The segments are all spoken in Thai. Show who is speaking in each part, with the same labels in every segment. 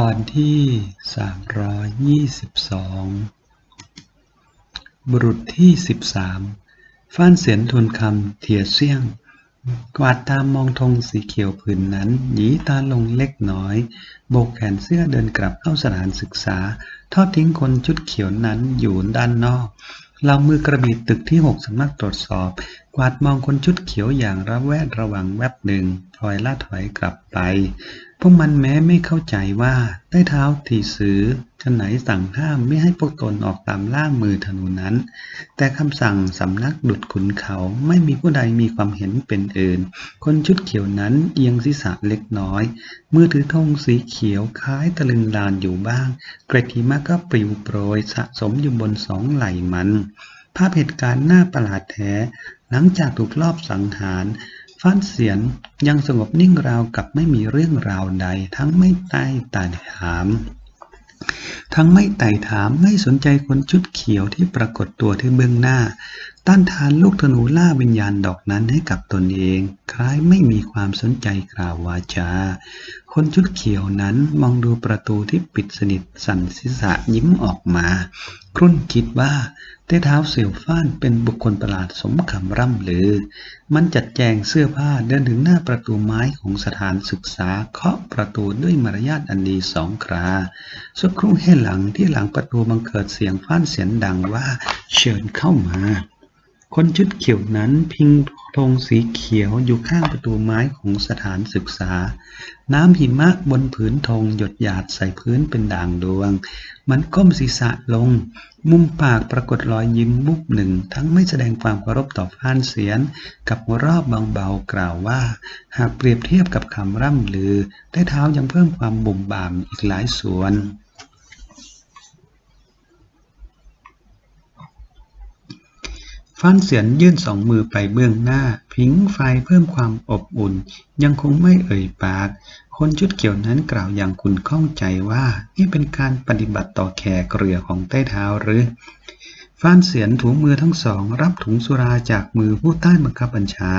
Speaker 1: ตอนที่ 322 บุรุษที่ 13 ฟ้านเสียนทุนคำเทียเสี่ยง กวาดตามมองธงสีเขียวผืนนั้น หยีตาลงเล็กน้อย โบกแขนเสื้อเดินกลับเข้าสถานศึกษา ทอดทิ้งคนชุดเขียวนั้นอยู่ด้านนอกเรามือกระบีตึกที่หกสำนักตรวจสอบ กวาดมองคนชุดเขียวอย่างระแวดระวังแวบหนึ่งพลอยล่าถอยกลับไป วกมันแม้ไม่เข้าใจว่าใต้เท้าทีสือฉนไหนสั่งห้ามไม่ให้พวกตนออกตามล่ามือธนูนั้น แต่คำสั่งสำนักดุดขุนเขาไม่มีผู้ใดมีความเห็นเป็นอื่น คนชุดเขียวนั้นเอียงศีรษะเล็กน้อย มือถือธงสีเขียวคล้ายตะลึงลานอยู่บ้าง เกรดหิมะก็ปลิวโปรยสะสมอยู่บนสองไหล่มัน ภาพเหตุการณ์น่าประหลาดแท้ หลังจากถูกลอบสังหาร ฟ้านเสียนยังสงบนิ่งราวกับไม่มีเรื่องราวใด ทั้งไม่ใต้ตาถาม ทั้งไม่ไต่ถามไม่สนใจคนชุดเขียวที่ปรากฏตัวที่เบื้องหน้า ต้านทานลูกธนูล่าวิญญาณดอกนั้นให้กับตนเอง คล้ายไม่มีความสนใจกล่าววาจา คนชุดเขียวนั้นมองดูประตูที่ปิดสนิทสั่นศีรษะยิ้มออกมา ครุ่นคิดว่า เต้เท้าเสี่ยวฟ้านเป็นบุคคลประหลาดสมคำร่ำลือ มันจัดแจงเสื้อผ้าเดินถึงหน้าประตูไม้ของสถานศึกษาเคาะประตูด้วยมารยาทอันดีสองคราสักครู่ให้หลังที่หลังประตูบังเกิดเสียงฟ้านเสียงดังว่าเชิญเข้ามา คนชุดเขียวนั้นพิงธงสีเขียวอยู่ข้างประตูไม้ของสถานศึกษา น้ำหิมะบนผืนธงหยดหยาดใส่พื้นเป็นด่างดวง มันก้มศีรษะลง มุมปากปรากฏรอยยิ้มมุกหนึ่ง ทั้งไม่แสดงความเคารพต่อฟ้านเสียน กับหัวรอบเบาๆกล่าวว่า หากเปรียบเทียบกับคำร่ำลือใต้เท้ายังเพิ่มความบุ่มบามอีกหลายส่วน ฟ้านเสียนยื่นสองมือไปเบื้องหน้า ผิงไฟเพิ่มความอบอุ่น ยังคงไม่เอ่ยปาก คนชุดเขียวนั้นกล่าวอย่างคุณข้องใจว่า นี่เป็นการปฏิบัติต่อแขกเรือของใต้เท้าหรือฟ้านเสียนถูมือทั้งสอง รับถุงสุราจากมือผู้ใต้บังคับบัญชา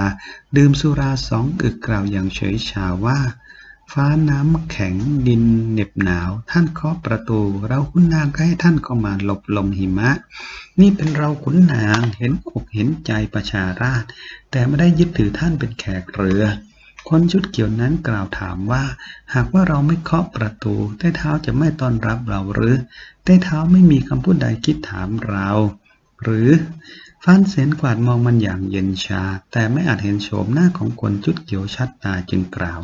Speaker 1: ดื่มสุราสองอึกกล่าวอย่างเฉยชาว่า ฟ้าน้ำแข็งดินเหน็บหนาว ท่านเคาะประตู เราคุณนางก็ให้ท่านเข้ามาหลบลมหิมะ นี่เป็นเราขุนนางเห็นอกเห็นใจประชาราษฎร์แต่ไม่ได้ยึดถือท่านเป็นแขกเรือ คนชุดเขียวนั้นกล่าวถามว่า หากว่าเราไม่เคาะประตูใต้เท้าจะไม่ต้อนรับเราหรือใต้เท้าไม่มีคำพูดใดคิดถามเรา หรือ ฟ้านเสียนกวาดมองมันอย่างเย็นชา แต่ไม่อาจเห็นโฉมหน้าของคนชุดเขียวชัดตาจึงกล่าว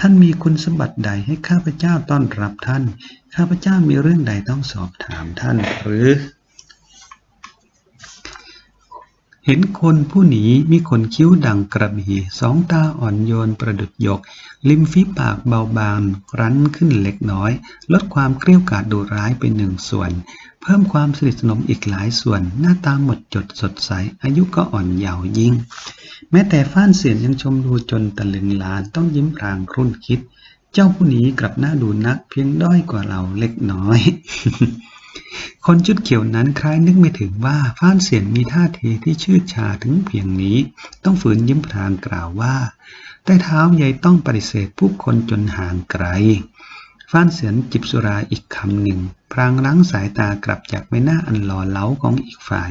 Speaker 1: ท่านมีคุณสมบัติใดให้ข้าพเจ้าต้อนรับท่าน ข้าพเจ้ามีเรื่องใดต้องสอบถามท่าน หรือ เห็นคนผู้หนีมีขนคิ้วดังกระบี่สองตาอ่อนโยนประดุดหยก ริมฝีปากเบาบางรั้นขึ้นเล็กน้อย ลดความเกลี้ยวกาดดุร้ายไปหนึ่งส่วน เพิ่มความสนิทสนมอีกหลายส่วน หน้าตาหมดจดสดใส อายุก็อ่อนเยาว์ยิ่ง แม้แต่ฟ้านเสียนยังชมดูจนตะลึงลานต้องยิ้มพรางครุ่นคิด เจ้าผู้นี้กลับหน้าดูนักเพียงด้อยกว่าเราเล็กน้อย คนชุดเขียวนั้นคล้ายนึกไม่ถึงว่าฟ้านเสียนมีท่าทีที่ชื่อชาถึงเพียงนี้ ต้องฝืนยิ้มพรางกล่าวว่า ใต้เท้ายายต้องปฏิเสธผู้คนจนห่างไกล ฟ้านเสียนจิบสุราอีกคำหนึ่ง พรางล้างสายตากลับจากใบหน้าอันหล่อเหลาของอีกฝ่าย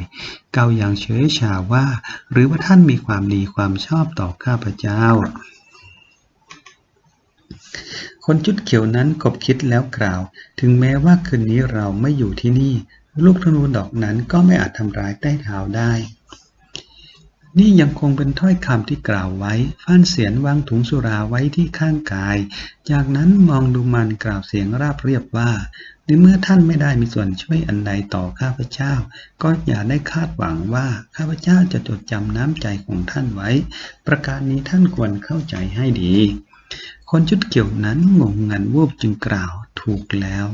Speaker 1: เกาอย่างเฉยชาว่า หรือว่าท่านมีความดีความชอบต่อข้าพเจ้า คนชุดเขียวนั้นกบคิดแล้วกล่าว ถึงแม้ว่าคืนนี้เราไม่อยู่ที่นี่ ลูกธนูดอกนั้นก็ไม่อาจทำร้ายใต้เท้าได้ นี่ยังคงเป็นถ้อยคำที่กล่าวไว้ ฟ้านเสียนวางถุงสุราไว้ที่ข้างกาย จากนั้นมองดูมันกล่าวเสียงราบเรียบว่า ในเมื่อท่านไม่ได้มีส่วนช่วยอันใดต่อข้าพเจ้า ก็อย่าได้คาดหวังว่าข้าพเจ้าจะจดจำน้ำใจของท่านไว้ ประการนี้ท่านควรเข้าใจให้ดี คนชุดเขียวนั้นงงงันวูบจึงกล่าว ถูกแล้ว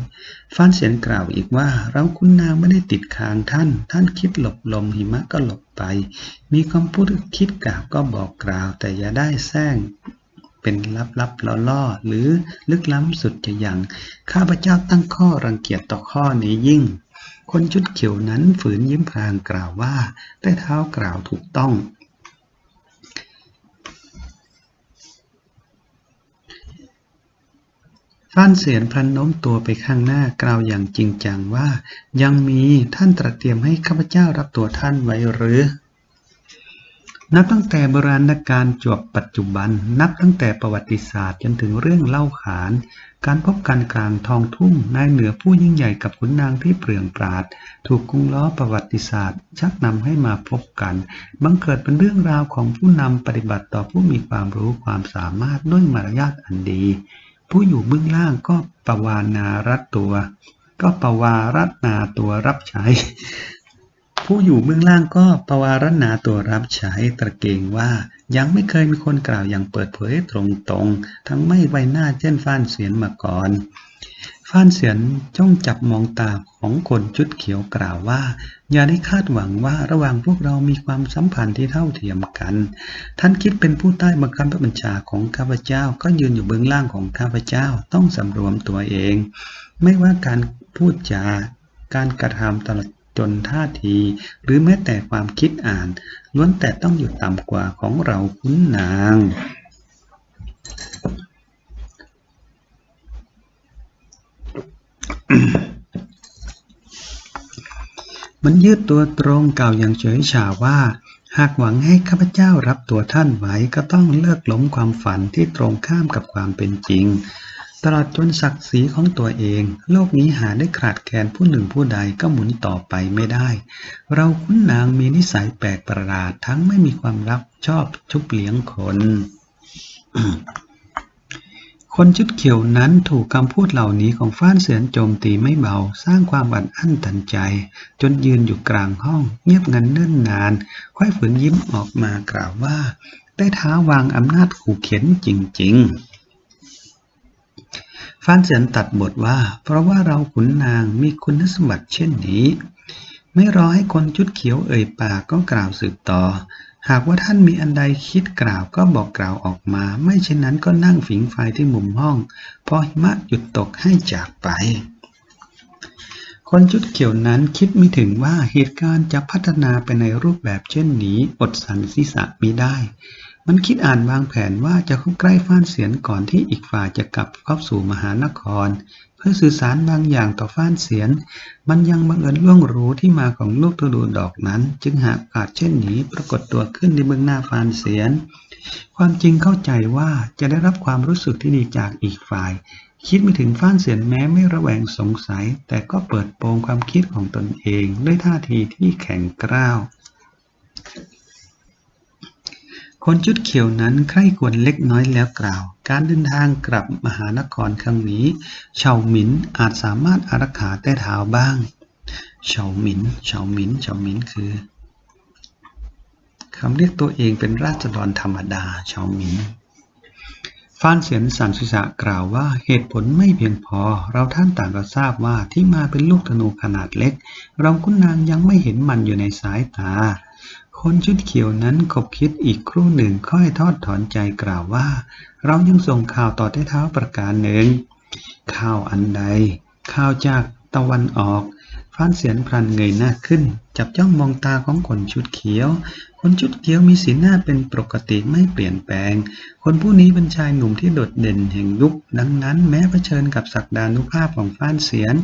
Speaker 1: ฟ้านเสียนกล่าวอีกว่า เราคุณนางไม่ได้ติดค้างท่าน ท่านคิดหลบลมหิมะก็หลบไป มีคำพูดคิดกล่าวก็บอกกล่าว แต่อย่าได้แซงเป็นลับๆล่อๆหรือลึกล้ำสุดจะยังข้าพเจ้าตั้งข้อรังเกียจต่อข้อนี้ยิ่ง คนชุดเขียวนั้นฝืนยิ้มพรางกล่าวว่าใต้เท้ากล่าวถูกต้อง
Speaker 2: ฟ
Speaker 1: ฟ้านเสียนพลันโน้มตัวไปข้างหน้ากล่าวอย่างจริงจังว่า ยังมีท่านตรัสเตรียมให้ข้าพเจ้ารับตัวท่านไว้หรือ นับตั้งแต่โบราณกาลจวบปัจจุบัน นับตั้งแต่ประวัติศาสตร์จนถึงเรื่องเล่าขาน การพบกันกลางทองทุ่งนายเหนือผู้ยิ่งใหญ่กับขุนนางที่เปลืองปราด ถูกกรุงล้อประวัติศาสตร์ ชักนำให้มาพบกัน บังเกิดเป็นเรื่องราวของผู้นำปฏิบัติต่อผู้มีความรู้ความสามารถด้วยมารยาทอันดี ผู้อยู่เบื้องล่างก็ปวานารัตตัว ก็ปวารัตนาตัวรับใช้ ผู้อยู่เบื้องล่างก็ปวารณาตัวรับใช้ตระเกงว่ายังไม่เคยมีคนกล่าวอย่างเปิดเผยตรงๆ ทั้งไม่ใบหน้าเช่นฟ้านเสียนมาก่อน ฟ้านเสียนจ้องจับมองตาของคนชุดเขียวกล่าวว่า อย่าได้คาดหวังว่าระหว่างพวกเรามีความสัมพันธ์ที่เท่าเทียมกัน ท่านคิดเป็นผู้ใต้บังคับบัญชาของข้าพเจ้าก็ยืนอยู่เบื้องล่างของข้าพเจ้าต้องสำรวมตัวเอง ไม่ว่าการพูดจาการกระทำตลอดจนท่าที หรือแม้แต่ความคิดอ่านล้วนแต่ต้องอยู่ต่ำกว่าของเราคุณนาง มันยืดตัวตรงกล่าวอย่างเฉยชาว่า หากหวังให้ข้าพเจ้ารับตัวท่านไว้ก็ต้องเลิกล้มความฝันที่ตรงข้ามกับความเป็นจริง ตลอดจนศักดิ์ศรีของตัวเอง โลกนี้หาได้ขาดแคลนผู้หนึ่งผู้ใดก็หมุนต่อไปไม่ได้ เราคุณนางมีนิสัยแปลกประหลาดทั้งไม่มีความรับชอบชุบเลี้ยงคน คนชุดเขียวนั้นถูกคำพูดเหล่านี้ของฟ้านเสือนโจมตีไม่เบา สร้างความอัดอั้นตันใจ จนยืนอยู่กลางห้อง เงียบงันเนิ่นนาน ค่อยฝืนยิ้มออกมากล่าวว่า ได้ท้าวางอำนาจขู่เข็นจริง ๆฟ้านเสือนตัดบทว่า เพราะว่าเราขุนนางมีคุณสมบัติเช่นนี้ ไม่รอให้คนชุดเขียวเอ่ยปากก็กล่าวสืบต่อ หากว่าท่านมีอันใดคิดกล่าวก็บอกกล่าวออกมา ไม่เช่นนั้นก็นั่งฝิงไฟที่มุมห้อง พอหิมะหยุดตกให้จากไป คนชุดเขียวนั้นคิดไม่ถึงว่าเหตุการณ์จะพัฒนาไปในรูปแบบเช่นนี้ อดสันศีรษะมิได้ มันคิดอ่านวางแผนว่าจะเข้าใกล้ฟ้านเสียนก่อนที่อีกฝ่ายจะกลับเข้าสู่มหานคร เพื่อสื่อสารบางอย่างต่อฟ้านเสียน มันยังบังเอิญล่วงรู้ที่มาของลูกฤดูดอกนั้น จึงหาโอกาสเช่นนี้ปรากฏตัวขึ้นในเบื้องหน้าฟ้านเสียน ความจริงเข้าใจว่าจะได้รับความรู้สึกที่ดีจากอีกฝ่าย คิดไม่ถึงฟ้านเสียนแม้ไม่ระแวงสงสัย แต่ก็เปิดโปงความคิดของตนเองด้วยท่าทีที่แข็งกร้าว คนชุดเขียวนั้นใคร่ควรเล็กน้อยแล้วกล่าว การเดินทางกลับมหานครครั้งนี้เฉาหมินอาจสามารถอารักขาแต่เท้าบ้างเฉาหมินเฉาหมินเฉาหมินคือคำเรียกตัวเองเป็นราษฎรธรรมดาเฉาหมินฟานเสียนสันสุษะกล่าวว่าเหตุผลไม่เพียงพอ เราท่านต่างก็ทราบว่าที่มาเป็นลูกธนูขนาดเล็ก เราคุณนางยังไม่เห็นมันอยู่ในสายตา คนชุดเขียวนั้นขบคิดอีกครู่หนึ่งค่อยทอดถอนใจกล่าวว่า เรายังส่งข่าวต่อใต้เท้าประการหนึ่ง ข่าวอันใด ข่าวจากตะวันออกฟ้านเสียนพลันเงยหน้าขึ้น จับจ้องมองตาของคนชุดเขียว คนชุดเขียวมีสีหน้าเป็นปกติไม่เปลี่ยนแปลง คนผู้นี้เป็นชายหนุ่มที่โดดเด่นแห่งยุค ดังนั้นแม้เผชิญกับศักดานุภาพของฟ้านเสียน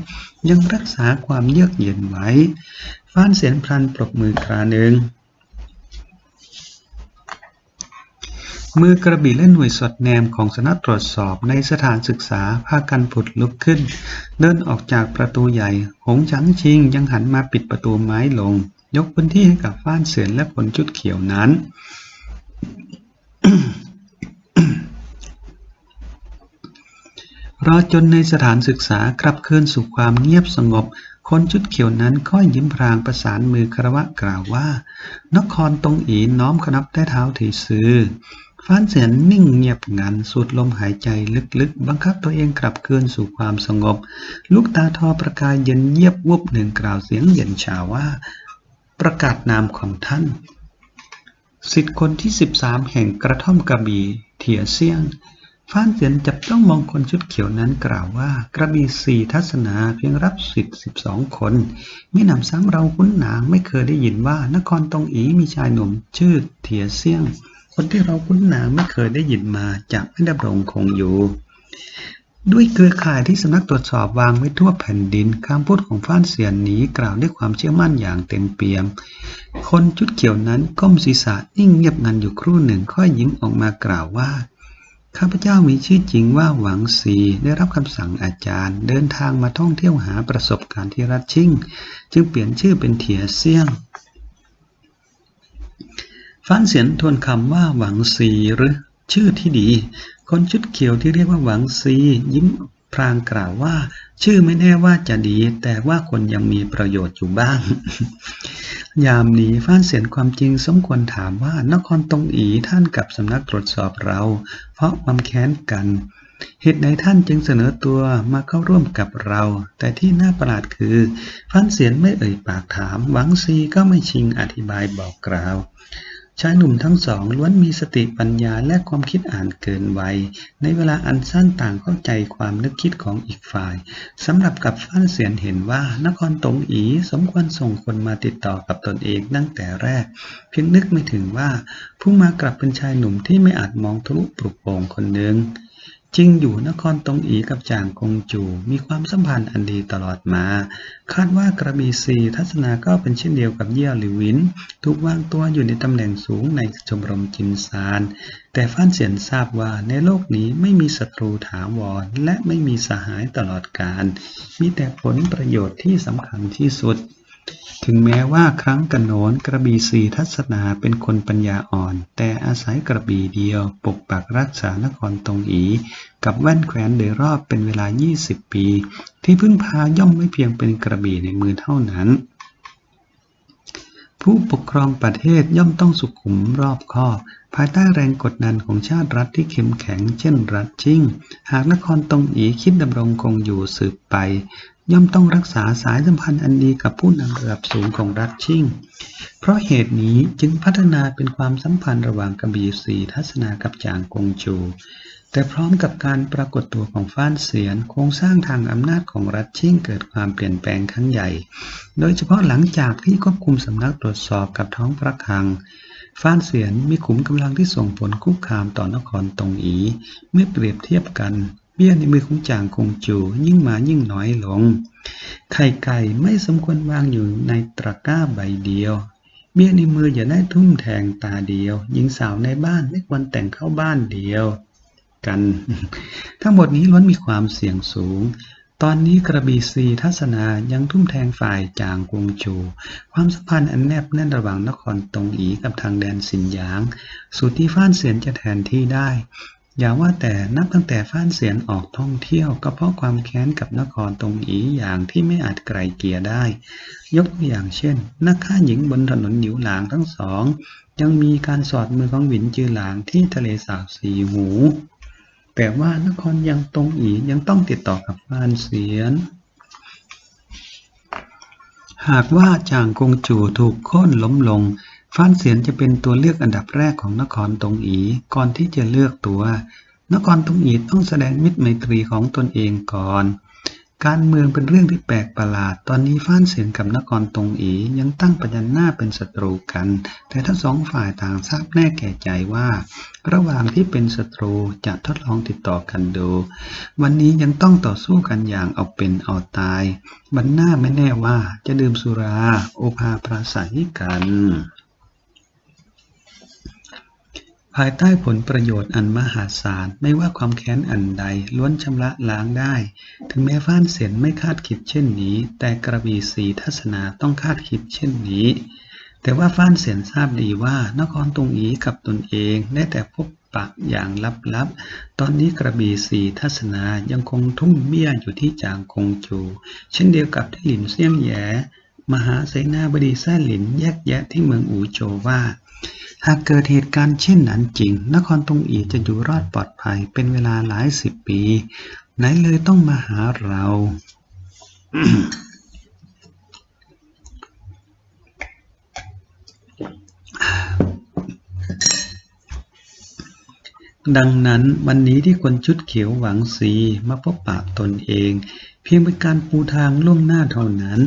Speaker 1: ยังรักษาความเยือกเย็นไว้ ฟ้านเสียนพลันปรบมือคราหนึ่ง มือกระบี่และหน่วยสอดแนมของสำนักตรวจสอบในสถานศึกษาพากันผุดลุกขึ้น เดินออกจากประตูใหญ่ หงชังชิงยังหันมาปิดประตูไม้ลง ยกพื้นที่ให้กับฟ้านเสือนและผลชุดเขียวนั้นรอจนในสถานศึกษากลับคืนสู่ความเงียบสงบ คนชุดเขียวนั้นค่อยยิ้มพรางประสานมือคารวะกล่าวว่า นครตรงอีน้อมขนับใต้เท้าถีซือ ฟ้านเสียนนิ่งเงียบงันสูดลมหายใจลึกๆ บังคับตัวเองกลับคืนสู่ความสงบ ลูกตาทอประกายเย็นเยียบวุบหนึ่งกล่าวเสียงเย็นชาว่า ประกาศนามของท่านสิทธิ์คนที่สิบสามแห่งกระท่อมกระบี่เถียเซียง ฟ้านเสียนจับต้องมองคนชุดเขียวนั้นกล่าวว่ากระบี่สี่ทัศนาเพียงรับสิทธิ์สิบสองคนมิหนำซ้ำเราคุ้นหนาไม่เคยได้ยินว่านครตรงอีมีชายหนุ่มชื่อเถียเซียง คนที่เราคุ้นหนาไม่เคยได้ยินมาจะไม่ดำรงคงอยู่ ด้วยเครือข่ายที่สำนักตรวจสอบวางไว้ทั่วแผ่นดินคำพูดของฟ้านเสียนนี้กล่าวด้วยความเชื่อมั่นอย่างเต็มเปี่ยม คนชุดเขียวนั้นก้มศีรษะนิ่งเงียบงันอยู่ครู่หนึ่งค่อยยิ้มออกมากล่าวว่าข้าพเจ้ามีชื่อจริงว่าหวังซีได้รับคำสั่งอาจารย์ เดินทางมาท่องเที่ยวหาประสบการณ์ที่รัดชิ่ง จึงเปลี่ยนชื่อเป็นเถียเซี่ยง ฟ้านเสียนทวนคำว่าหวังซีหรือชื่อที่ดี คนชุดเขียวที่เรียกว่าหวังซียิ้มพรางกล่าวว่า ชื่อไม่แน่ว่าจะดี แต่ว่าคนยังมีประโยชน์อยู่บ้าง ยามนี้ฟ้านเสียนความจริงสมควรถามว่านครตรงอีท่านกับสำนักตรวจสอบเรา เพราะความแค้นกันเหตุใดท่านจึงเสนอตัวมาเข้าร่วมกับเรา แต่ที่น่าประหลาดคือฟ้านเสียนไม่เอ่ยปากถาม หวังซีก็ไม่ชิงอธิบายบอกกล่าว ชายหนุ่มทั้งสองล้วนมีสติปัญญาและความคิดอ่านเกินวัย ในเวลาอันสั้นต่างเข้าใจความนึกคิดของอีกฝ่ายสำหรับกับฟ้านเสียนเห็นว่านครตงอีสมควรส่งคนมาติดต่อกับตนเองตั้งแต่แรก เพียงนึกไม่ถึงว่า ผู้มากลับเป็นชายหนุ่มที่ไม่อาจมองทะลุปลุกโป่งคนหนึ่ง จริงอยู่นครตงอีกับจางกงจูมีความสัมพันธ์อันดีตลอดมา คาดว่ากระบี่ซีทัศนาก็เป็นเช่นเดียวกับเยี่ยวหรือวิน ถูกวางตัวอยู่ในตำแหน่งสูงในชมรมจินซาน แต่ฟ้านเสียนทราบว่าในโลกนี้ไม่มีศัตรูถาวรและไม่มีสหายตลอดกาลมีแต่ผลประโยชน์ที่สำคัญที่สุด ถึงแม้ว่าครั้งกันโน้นกระบี่สีทัศนาเป็นคนปัญญาอ่อน แต่อาศัยกระบี่เดียว ปกปักรักษานครตรงอี กับแว่นแขวนโดยรอบเป็นเวลา 20 ปี ที่พึ่งพาย่อมไม่เพียงเป็นกระบี่ในมือเท่านั้น ผู้ปกครองประเทศย่อมต้องสุขุมรอบคอบภายใต้แรงกดดันของชาติรัฐที่เข้มแข็งเช่นรัฐชิ่ง หากนครตรงอีคิดดำรงคงอยู่สืบไป ย่อมต้องรักษาสายสัมพันธ์อันดีกับผู้นำระดับสูงของรัฐชิ่ง เพราะเหตุนี้จึงพัฒนาเป็นความสัมพันธ์ระหว่างกบีสีทัศนากับจางกงจู แต่พร้อมกับการปรากฏตัวของฟ้านเสียนโครงสร้างทางอำนาจของรัฐชิ่งเกิดความเปลี่ยนแปลงครั้งใหญ่ โดยเฉพาะหลังจากที่ควบคุมสำนักตรวจสอบกับท้องพระคลังฟ้านเสียนมีขุมกำลังที่ส่งผลคุกคามต่อนครตงอี เมื่อเปรียบเทียบกัน เบี้ยในมือของจางคงจูยิ่งมายิ่งน้อยลง ไข่ไก่ไม่สมควรวางอยู่ในตะกร้าใบเดียว เบี้ยในมืออย่าได้ทุ่มแทงตาเดียว หญิงสาวในบ้านไม่ควรแต่งเข้าบ้านเดียว กัน ทั้งหมดนี้ล้วนมีความเสี่ยงสูงตอนนี้กระบี่ซีทัศนายังทุ่มแทงฝ่ายจางกวงจู ความสัมพันธ์อันแนบแน่นระหว่างนครตงอีกับทางแดนสินหยางสุดที่ฟ้านเสียนจะแทนที่ได้ อย่าว่าแต่นับตั้งแต่ฟ้านเสียนออกท่องเที่ยวก็เพราะความแค้นกับนครตรงอีอย่างที่ไม่อาจไกลเกลี่ยได้ ยกตัวอย่างเช่น นักฆ่าหญิงบนถนนหนิวหลางทั้งสอง ยังมีการสอดมือของหวินจือหลางที่ทะเลสาบสีหู แต่ว่านครยังตรงอียังต้องติดต่อกับฟ้านเสียน หากว่าจางกงจูถูกโค่นล้มลง ฟ้านเสียนจะเป็นตัวเลือกอันดับแรกของนครตงอีก่อนที่จะเลือกตัว นครตงอีต้องแสดงมิตรไมตรีของตนเองก่อน การเมืองเป็นเรื่องที่แปลกประหลาด ตอนนี้ฟ้านเสียนกับนครตงอียังตั้งประยันหน้าเป็นศัตรูกัน แต่ทั้งสองฝ่ายต่างทราบแน่แก่ใจว่า ระหว่างที่เป็นศัตรูจะทดลองติดต่อกันดู วันนี้ยังต้องต่อสู้กันอย่างเอาเป็นเอาตายบันหน้าไม่แน่ว่าจะดื่มสุรา โอภาปราศัยกัน ภายใต้ผลประโยชน์อันมหาศาลไม่ว่าความแค้นอันใดล้วนชำระล้างได้ ถึงแม้ฟ้านเสียนไม่คาดคิดเช่นนี้ แต่กระบี่สีทัศนาต้องคาดคิดเช่นนี้ แต่ว่าฟ้านเสียนทราบดีว่านครตรงอีกับตนเองได้แต่พบปะอย่างลับๆ ตอนนี้กระบี่สีทัศนายังคงทุ่มเบี้ยอยู่ที่จางคงจู เช่นเดียวกับที่หลินเซี่ยงแย่มหาเสนาบดีแซ่หลินแยกแยะที่เมืองอูโจว่า หากเกิดเหตุการณ์เช่นนั้นจริง นครตงอีจะอยู่รอดปลอดภัยเป็นเวลาหลายสิบปี ไหนเลยต้องมาหาเรา ดังนั้นวันนี้ที่คนชุดเขียวหวังสีมาพบปะตนเอง เพียงเป็นการปูทางล่วงหน้าเท่านั้น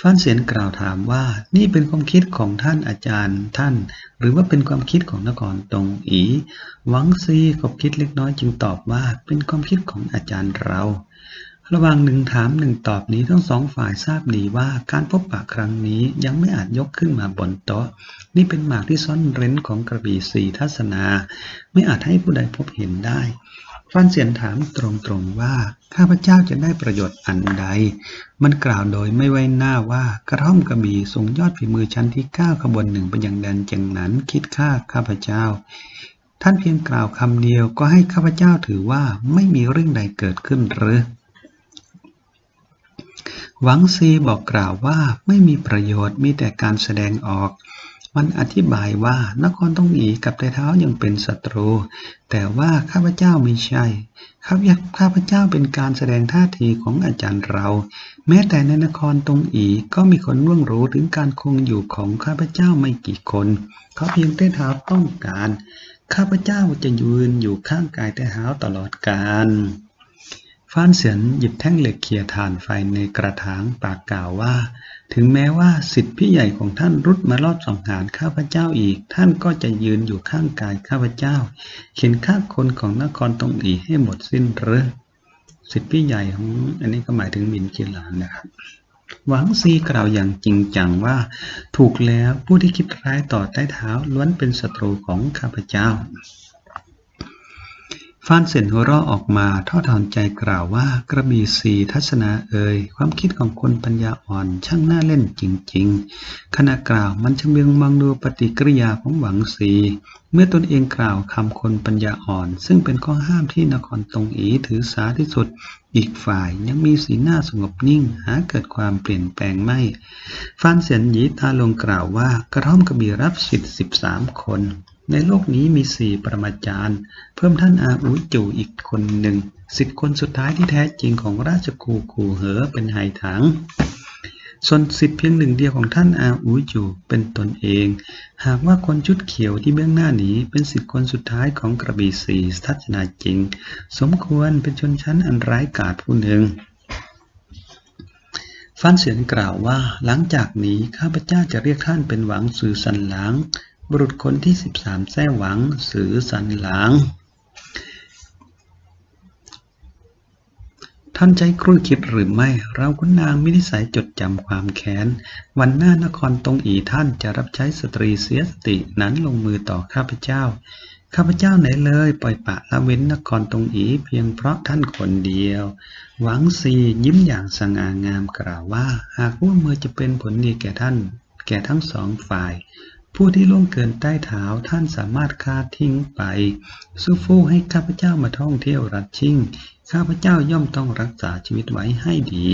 Speaker 1: ฟ้านเสียนกล่าวถามว่านี่เป็นความคิดของท่านอาจารย์ท่าน หรือว่าเป็นความคิดของนครตรงอีหวังซีขบคิดเล็กน้อยจึงตอบว่าเป็นความคิดของอาจารย์เรา ระหว่างหนึ่งถามหนึ่งตอบนี้ทั้งสองฝ่ายทราบดีว่าการพบปะครั้งนี้ยังไม่อาจยกขึ้นมาบนโต๊ะ นี่เป็นหมากที่ซ่อนเร้นของกระบี่สีทัศนา ไม่อาจให้ผู้ใดพบเห็นได้ ฟันเสียนถามตรงๆว่า ข้าพเจ้าจะได้ประโยชน์อันใด มันกล่าวโดยไม่ไว้หน้าว่ากระท่อมกระบี่ส่งยอดฝีมือชั้นที่เก้าขบวนหนึ่งไปยังแดนเจียงนั้นคิดค่าข้าพเจ้า ท่านเพียงกล่าวคำเดียวก็ให้ข้าพเจ้าถือว่าไม่มีเรื่องใดเกิดขึ้นหรือหวังซีบอกกล่าวว่าไม่มีประโยชน์มีแต่การแสดงออก มันอธิบายว่านครต้องอีกับไตเท้ายังเป็นศัตรู แต่ว่าข้าพเจ้าไม่ใช่ข้าข้าพเจ้าเป็นการแสดงท่าทีของอาจารย์เรา แม้แต่ในนครตรงอีก็มีคนร่วงรู้ถึงการคงอยู่ของข้าพเจ้าไม่กี่คนเขาเพียงไต้เท้าต้องการ ข้าพเจ้าจะยืนอยู่ข้างกายไต้เท้าตลอดกาลฟ้านเสียนหยิบแท่งเหล็กเขี่ยถ่านไฟในกระถางปากกล่าวว่า ถึงแม้ว่าสิทธิพี่ใหญ่ของท่านรุดมารอบสองหารข้าพเจ้าอีก ท่านก็จะยืนอยู่ข้างกายข้าพเจ้า เข็นฆ่าคนของนครตรงอีให้หมดสิ้นเรื่องสิทธิพี่ใหญ่ของอันนี้ก็หมายถึงมินกิลานนะครับหวังซีกล่าวอย่างจริงจังว่า ถูกแล้วผู้ที่คิดร้ายต่อใต้เท้าล้วนเป็นศัตรูของข้าพเจ้า ฟานเส็นหัวเราะออกมาท่อถอนใจกล่าวว่ากระบี่สีทัศนาเอ่ยความคิดของคนปัญญาอ่อนช่างน่าเล่นจริงๆขณะกล่าวมันชำเลืองมองดูปฏิกิริยาของหวังสีเมื่อตนเองกล่าวคำคนปัญญาอ่อน ซึ่งเป็นข้อห้ามที่นครตรงอีถือสาที่สุด อีกฝ่ายยังมีสีหน้าสงบนิ่ง หาเกิดความเปลี่ยนแปลงไม่ฟานเสียนหยีตาลงกล่าวว่ากระท่อมกระบี่รับสิทธิ์สิบสามคน ในโลกนี้มีสี่ปรมาจารย์ เพิ่มท่านอาอุจูอีกคนหนึ่งสิทธิคนสุดท้ายที่แท้จริงของราชคูคูเหอเป็นไหถัง ส่วนสิทธิเพียงหนึ่งเดียวของท่านอาอูจูเป็นตนเอง หากว่าคนชุดเขียวที่เบื้องหน้านี้เป็นสิทธิคนสุดท้ายของกระบี่สีทัศนาจริง สมควรเป็นชนชั้นอันร้ายกาจผู้หนึ่งฟันเสียนกล่าวว่าหลังจากนี้ข้าพเจ้าจะเรียกท่านเป็นหวังสื่อสันหลัง บุรุษคนที่สิบสามแท้หวัง สือสันหลังท่านใจครุ่นคิดหรือไม่ เราคุณนางมินิสัยจดจำความแค้น วันหน้านครตรงอีท่านจะรับใช้สตรีเสียสตินั้นลงมือต่อข้าพเจ้า ข้าพเจ้าไหนเลย ปล่อยปะละเว้นนครตรงอีเพียงเพราะท่านคนเดียว หวังซียิ้มอย่างสง่างามกล่าวว่า หากว่ามือจะเป็นผลดีแก่ท่าน แก่ทั้งสองฝ่าย ผู้ที่ล่วงเกินใต้เท้าท่านสามารถคาทิ้งไปสู้ฟู่ให้ข้าพเจ้ามาท่องเที่ยวรัดชิ่ง ข้าพเจ้าย่อมต้องรักษาชีวิตไว้ให้ดี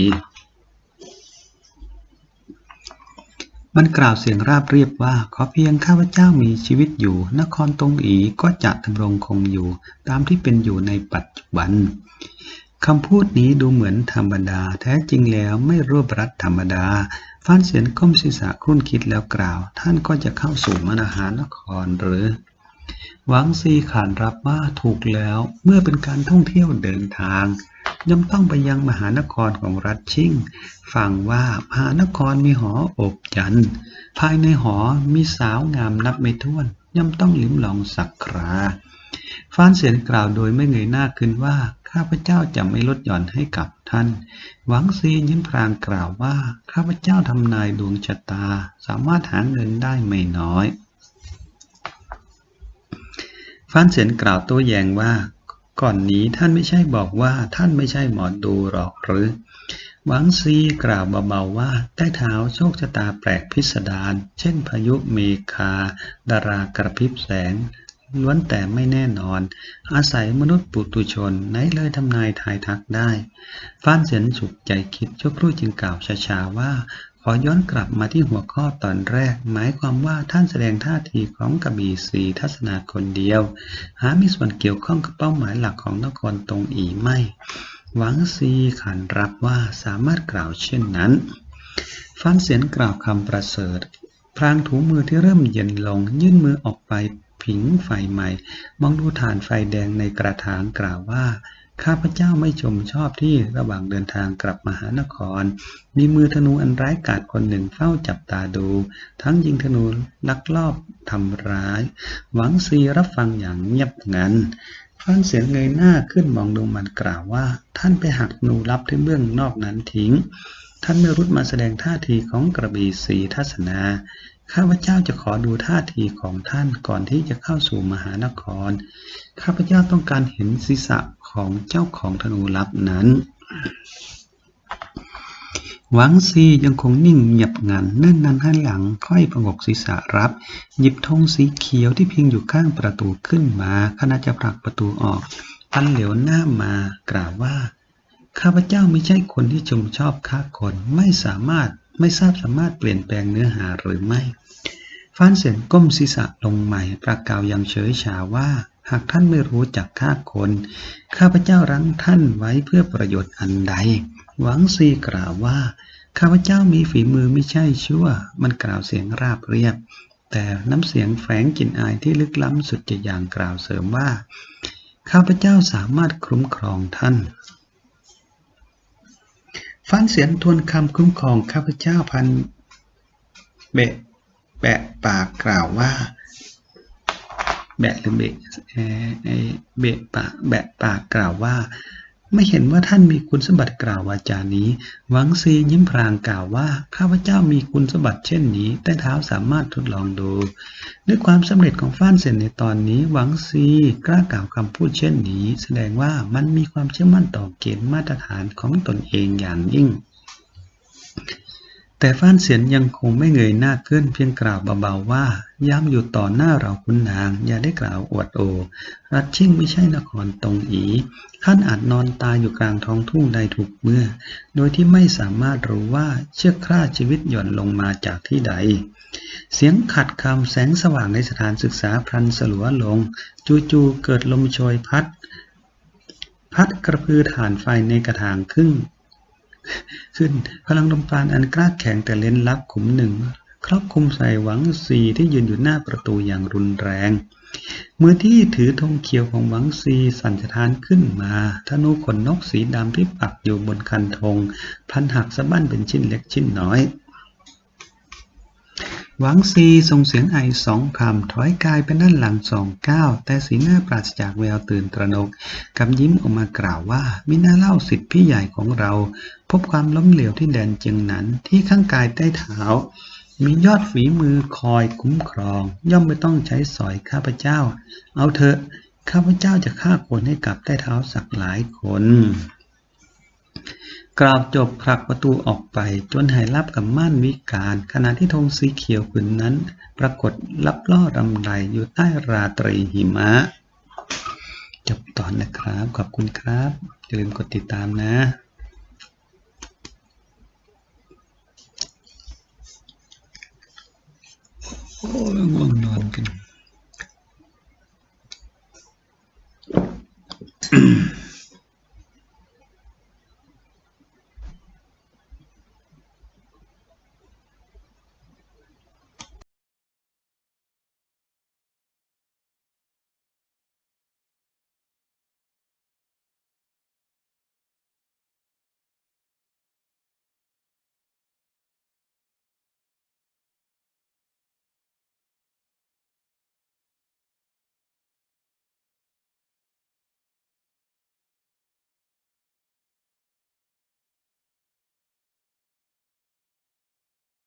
Speaker 1: มันกล่าวเสียงราบเรียบว่าขอเพียงข้าพเจ้ามีชีวิตอยู่ นครตรงอีก็จะดำรงคงอยู่ ตามที่เป็นอยู่ในปัจจุบันคำพูดนี้ดูเหมือนธรรมดา แท้จริงแล้วไม่รวบรัดธรรมดา ฟานเสียนก้มศีรษะครุ่นคิดแล้วกล่าว ท่านก็จะเข้าสู่มนาหานครหรือ หวังซีขานรับว่าถูกแล้ว เมื่อเป็นการท่องเที่ยวเดินทางย่อมต้องไปยังมหานครของรัฐชิ่ง ฟังว่ามหานครมีหออบจัน ภายในหอมีสาวงามนับไม่ถ้วน ย่อมต้องลิ้มลองสักคราฟานเสียนกล่าวโดยไม่เงยหน้าขึ้นว่า ข้าพเจ้าจะไม่ลดหย่อนให้กับท่าน หวังซียิ้มพรางกล่าวว่า ข้าพเจ้าทำนายดวงชะตา สามารถหาเงินได้ไม่น้อยฟานเสียนกล่าวโต้แย้งว่า ก่อนนี้ท่านไม่ใช่บอกว่าท่านไม่ใช่หมอดูหรอกหรือหวังซีกล่าวเบาๆว่าใต้เท้าโชคชะตาแปลกพิสดารเช่นพายุเมคา ดารากระพริบแสง ล้วนแต่ไม่แน่นอน อาศัยมนุษย์ปุตุชนไหนเลยทำนายทายทักได้ ฟ้านเสียนสุขใจคิดชั่วครู่จึงกล่าวช้าๆว่า ขอย้อนกลับมาที่หัวข้อตอนแรก หมายความว่าท่านแสดงท่าทีของกบีสีทัศนาคนเดียว หามีส่วนเกี่ยวข้องกับเป้าหมายหลักของนครตรงอีไม่ หวังซีขันรับว่าสามารถกล่าวเช่นนั้นฟันเสียนกล่าวคำประเสริฐพรางถูมือที่เริ่มเย็นลงยื่นมือออกไป ผิงไฟใหม่ มองดูฐานไฟแดงในกระถางกล่าวว่า ข้าพเจ้าไม่ชมชอบที่ระหว่างเดินทางกลับมหานคร มีมือธนูอันร้ายกาจคนหนึ่งเฝ้าจับตาดู ทั้งยิงธนูลักลอบทำร้าย หวังซีรับฟังอย่างเงียบงันฟันเสียงเงยหน้าขึ้นมองดูมันกล่าวว่า ท่านไปหักธนูลับที่เบื้องนอกนั้นทิ้งท่านไม่รุดมาแสดงท่าทีของกระบี่สีทัศนา ข้าพเจ้าจะขอดูท่าทีของท่านก่อนที่จะเข้าสู่มหานคร ข้าพเจ้าต้องการเห็นศีรษะของเจ้าของธนูลับนั้น หวังซียังคงนิ่งเงียบงันเนิ่นนานให้หลังค่อยประงกศีรษะรับ หยิบธงสีเขียวที่พิงอยู่ข้างประตูขึ้นมาขณะจะผลักประตูออกพันเหลียวหน้ามากล่าวว่า ข้าพเจ้าไม่ใช่คนที่ชมชอบฆ่าคนไม่สามารถ ไม่ทราบสามารถเปลี่ยนแปลงเนื้อหาหรือไม่ฟานเสียนก้มศีรษะลงใหม่ประกาวอย่างเฉยชาว่า หากท่านไม่รู้จักฆ่าคน ข้าพเจ้ารั้งท่านไว้เพื่อประโยชน์อันใด หวังซีกล่าวว่า ข้าพเจ้ามีฝีมือไม่ใช่ชั่ว มันกล่าวเสียงราบเรียบ แต่น้ำเสียงแฝงกลิ่นอายที่ลึกล้ำสุดจะอย่างกล่าวเสริมว่า ข้าพเจ้าสามารถคุ้มครองท่าน ฟันเสียงทวนคำคุ้มครองข้าพเจ้าพันเบะแบะปากกล่าวว่า แบะหรือเบะเอเบะปากแบะปากกล่าวว่า ไม่เห็นว่าท่านมีคุณสมบัติกล่าววาจานี้ หวังซียิ้มพรางกล่าวว่า ข้าพเจ้ามีคุณสมบัติเช่นนี้ แต่เท้าสามารถทดลองดู ด้วยความสำเร็จของฟ้านเซนในตอนนี้ หวังซีกล้ากล่าวคำพูดเช่นนี้ แสดงว่ามันมีความเชื่อมั่นต่อเกณฑ์มาตรฐานของตนเองอย่างยิ่ง แต่ฟ้านเสียนยังคงไม่เงยหน้าขึ้นเพียงกล่าวเบาๆว่าย้ำอยู่ต่อหน้าเราคุณนาง อย่าได้กล่าวอวดโอ รัดชิ่งไม่ใช่นครตรงอีท่านอาจนอนตายอยู่กลางท้องทุ่งใดถูกเมื่อ โดยที่ไม่สามารถรู้ว่าเชือกคร่าชีวิตหย่อนลงมาจากที่ใด เสียงขัดคำแสงสว่างในสถานศึกษาพลันสลัวลง จู่ๆเกิดลมโชยพัด พัดกระพือฐานไฟในกระถางครึ่ง ขึ้น พลังลมปราณอันกล้าแข็งแต่เล้นลับขุมหนึ่ง ครอบคุมใส่หวังซีที่ยืนอยู่หน้าประตูอย่างรุนแรง มือที่ถือธงเขียวของหวังซีสั่นสะท้านขึ้นมาธนูขนนกสีดำที่ปักอยู่บนคันธงพันหักสะบั้นเป็นชิ้นเล็กชิ้นน้อย หวังซีส่งเสียงไอสองคำถอยกายไปด้านหลังสองก้าวแต่สีหน้าปราศจากแววตื่นตระหนกกับยิ้มออกมากล่าวว่ามิน่าเล่าสิทธิพี่ใหญ่ของเรา พบความล้มเหลวที่แดนเจียงหนันที่ข้างกายใต้เท้ามียอดฝีมือคอยคุ้มครอง ย่อมไม่ต้องใช้สอยข้าพเจ้า เอาเถอะข้าพเจ้าจะฆ่าคนให้กับใต้เท้าสักหลายคน กล่าวจบผลักประตูออกไปจนหายลับกับม่านวิการ ขณะที่ธงสีเขียวผืนนั้น ปรากฏลับล่อรำไรอยู่ใต้ราตรีหิมะ จบตอนนะครับ ขอบคุณครับ อย่าลืมกดติดตามนะโอ้ยง่วงนอนกัน